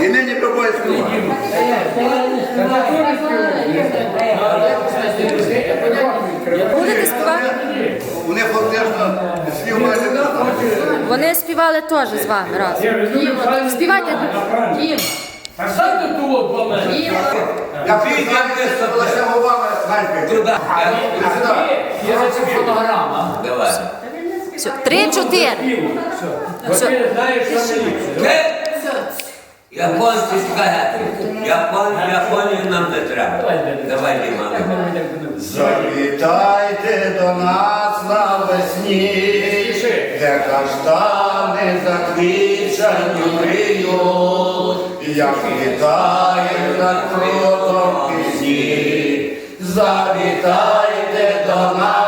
І нині пробує скривати. Будете співати? Вони фактично знають. Вони співали теж з вами разом. Співайте. Дім. А сам тут от мене. Я лише губами ганькою. Туди. Є за це фонограма. Давай. Все, три-чотири. Ти? Японці скажете. Япон, Японію нам не треба. Давай, Діма. Завітайте до нас навесні, де каштани заквічані мріють, як вітають над кроком пісні. Завітайте до нас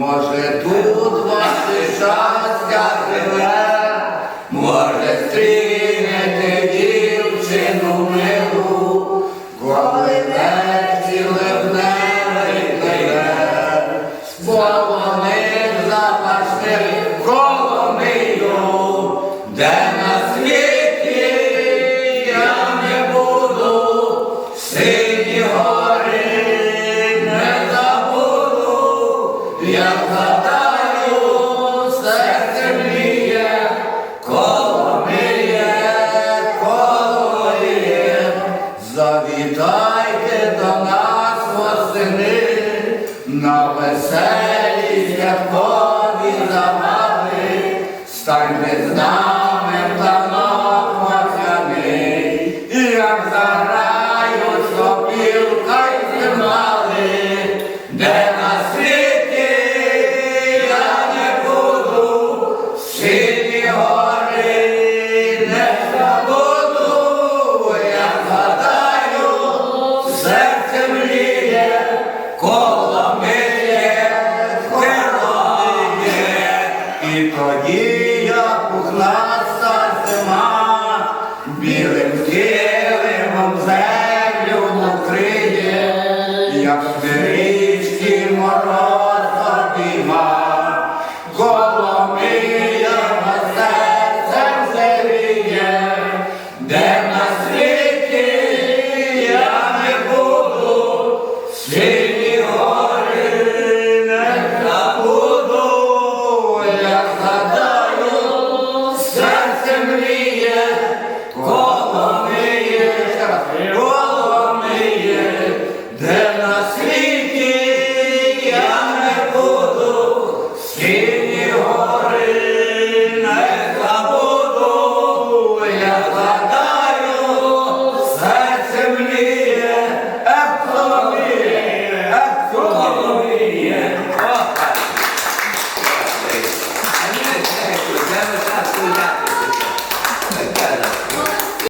може тут ваше щастя живе, може стрінете восени, на веселі святкові і тоді я пухнаста зима, білим килимом землю накриє, як річки мороз обійма, коломиє на серцем зеріє, де на світі я не буду,